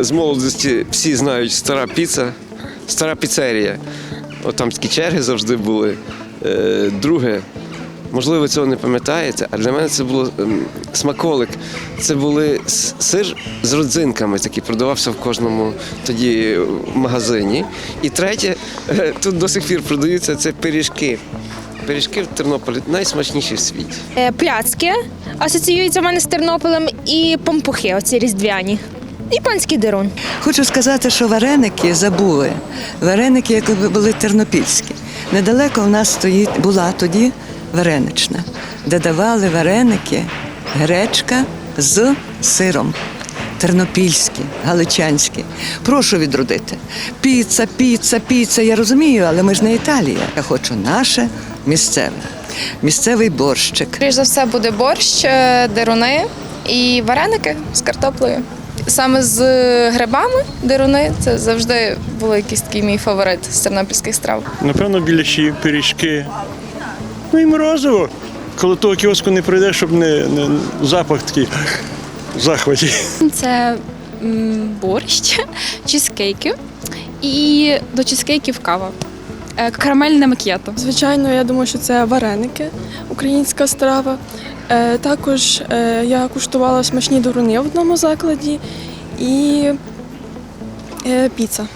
З молодості всі знають стара піца, стара піцерія. От там такі черги завжди були. Е, Друге, можливо, цього не пам'ятаєте, а для мене це було ем, смаколик. Це були сир з родзинками, який продавався в кожному тоді магазині. І третє, е, тут до сих пір продаються це пиріжки. Пиріжки в Тернополі найсмачніші в світі. Е, Пляцки асоціюються в мене з Тернополем і пампухи, оці різдвяні. І панський дерун. Хочу сказати, що вареники забули. Вареники, як були тернопільські. Недалеко в нас стоїть, була тоді варенична, де давали вареники, гречка з сиром. Тернопільські, галичанські. Прошу відродити. Піца, піца, піца. Я розумію, але ми ж не Італія. Я хочу наше місцеве. Місцевий борщик. Скоріш за все буде борщ, е, деруни і вареники з картоплею. Саме з грибами деруни це завжди був якийсь такий мій фаворит з тернопільських страв. Напевно, біляші, пиріжки. Ну і морозиво. Коли того кіоску не прийде, щоб не, не запах такий в захваті. Це м, борщ, чизкейки і до чизкейків кава. Е, Карамельне макіято. Звичайно, я думаю, що це вареники, українська страва. Е, також е, я куштувала смачні дуруни в одному закладі і е, піца.